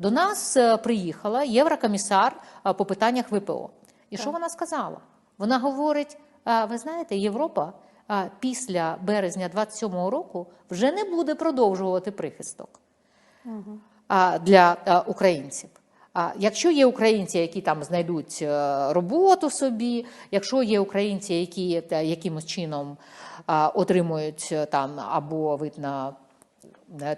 До нас е, приїхала єврокомісар е, по питаннях ВПО. І що вона сказала? Вона говорить: ви знаєте, Європа після березня 27-го року вже не буде продовжувати прихисток а, для українців. А якщо є українці, які там знайдуть е, роботу собі, якщо є українці, які якимось чином отримують там або вид на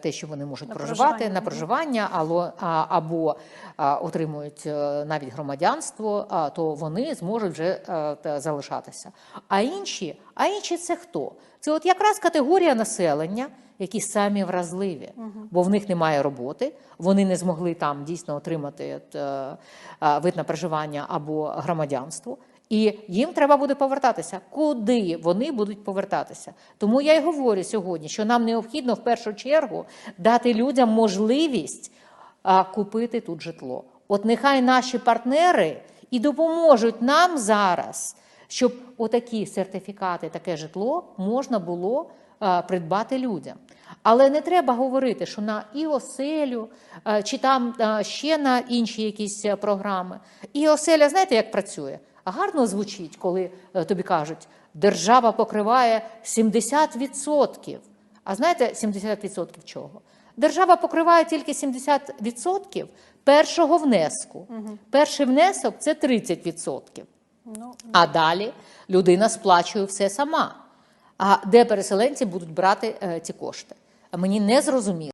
те, що вони можуть На проживати проживання. на проживання, або, або отримують е, навіть громадянство, то вони зможуть вже е, залишатися. А інші, а інші це хто? Це от якраз категорія населення, які самі вразливі, бо в них немає роботи, вони не змогли там дійсно отримати от, е, вид на проживання або громадянство. І їм треба буде повертатися. Куди вони будуть повертатися? Тому я й говорю сьогодні, що нам необхідно в першу чергу дати людям можливість купити тут житло. От нехай наші партнери і допоможуть нам зараз, щоб отакі сертифікати, таке житло можна було придбати людям. Але не треба говорити, що на і оселю, чи там ще на інші якісь програми. І оселя, знаєте, як працює? Гарно звучить, коли е, тобі кажуть, держава покриває 70%. А знаєте, 70% чого? Держава покриває тільки 70% першого внеску. Перший внесок це 30%. Ну, А далі людина сплачує все сама. А де переселенці будуть брати е, ці кошти? Мені не зрозуміло.